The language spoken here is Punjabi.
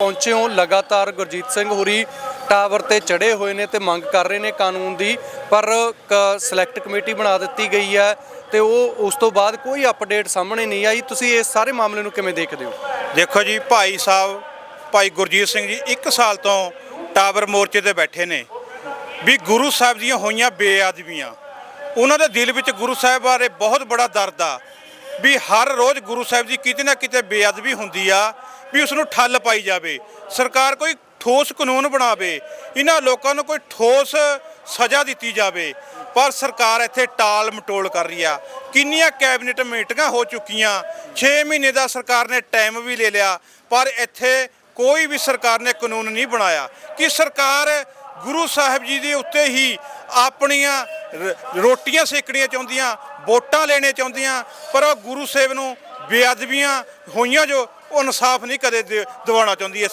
ਪਹੁੰਚੇ ਹੋ ਲਗਾਤਾਰ ਗੁਰਜੀਤ ਸਿੰਘ ਹੋਰੀ ਟਾਵਰ ਤੇ ਚੜੇ ਹੋਏ ਨੇ ਤੇ ਮੰਗ ਕਰ ਰਹੇ ਨੇ ਕਾਨੂੰਨ ਦੀ, ਪਰ ਸਿਲੈਕਟ ਕਮੇਟੀ ਬਣਾ ਦਿੱਤੀ ਗਈ ਹੈ ਤੇ ਉਹ ਉਸ ਤੋਂ ਬਾਅਦ ਕੋਈ ਅਪਡੇਟ ਸਾਹਮਣੇ ਨਹੀਂ ਆਈ। ਤੁਸੀਂ ਇਸ ਸਾਰੇ ਮਾਮਲੇ ਨੂੰ ਕਿਵੇਂ ਦੇਖਦੇ ਹੋ? ਦੇਖੋ ਜੀ, ਭਾਈ ਸਾਹਿਬ, ਭਾਈ ਗੁਰਜੀਤ ਸਿੰਘ ਜੀ 1 ਸਾਲ ਤੋਂ ਟਾਵਰ ਮੋਰਚੇ ਤੇ ਬੈਠੇ ਨੇ। ਵੀ ਗੁਰੂ ਸਾਹਿਬ ਦੀਆਂ ਹੋਈਆਂ ਬੇਅਦਬੀਆਂ, ਉਹਨਾਂ ਦੇ ਦਿਲ ਵਿੱਚ ਗੁਰੂ ਸਾਹਿਬ ਬਾਰੇ ਬਹੁਤ ਬੜਾ ਦਰਦ ਆ। ਵੀ ਹਰ ਰੋਜ਼ ਗੁਰੂ ਸਾਹਿਬ ਦੀ ਕਿਤੇ ਨਾ ਕਿਤੇ ਬੇਅਦਬੀ ਹੁੰਦੀ ਆ ਵੀ ਉਸ ਨੂੰ ਠੱਲ ਪਾਈ ਜਾਵੇ। ਸਰਕਾਰ ਕੋਈ ਠੋਸ ਕਾਨੂੰਨ ਬਣਾਵੇ, ਇਹਨਾਂ ਲੋਕਾਂ ਨੂੰ ਕੋਈ ਠੋਸ ਸਜ਼ਾ ਦਿੱਤੀ ਜਾਵੇ, ਪਰ ਸਰਕਾਰ ਇੱਥੇ ਟਾਲ ਮਟੋਲ ਕਰ ਰਹੀ ਆ। ਕਿੰਨੀਆਂ ਕੈਬਨਿਟ ਮੀਟਿੰਗਾਂ ਹੋ ਚੁੱਕੀਆਂ 6 ਮਹੀਨੇ ਦਾ ਸਰਕਾਰ ਨੇ ਟਾਈਮ ਵੀ ਲੈ ਲਿਆ, ਪਰ ਇੱਥੇ ਕੋਈ ਵੀ ਸਰਕਾਰ ਨੇ ਕਾਨੂੰਨ ਨਹੀਂ ਬਣਾਇਆ। ਕਿ ਸਰਕਾਰ ਗੁਰੂ ਸਾਹਿਬ ਜੀ ਦੇ ਉੱਤੇ ਹੀ ਆਪਣੀਆਂ ਰੋਟੀਆਂ ਸੇਕਣੀਆਂ ਚਾਹੁੰਦੀਆਂ, ਵੋਟਾਂ ਲੈਣੇ ਚਾਹੁੰਦੀਆਂ, ਪਰ ਉਹ ਗੁਰੂ ਸਾਹਿਬ ਨੂੰ ਬੇਅਦਬੀਆਂ ਹੋਈਆਂ ਜੋ ਉਹ ਇਨਸਾਫ ਨਹੀਂ ਕਦੇ ਦਿ- ਦਿਵਾਉਣਾ ਚਾਹੁੰਦੀ ਇਸ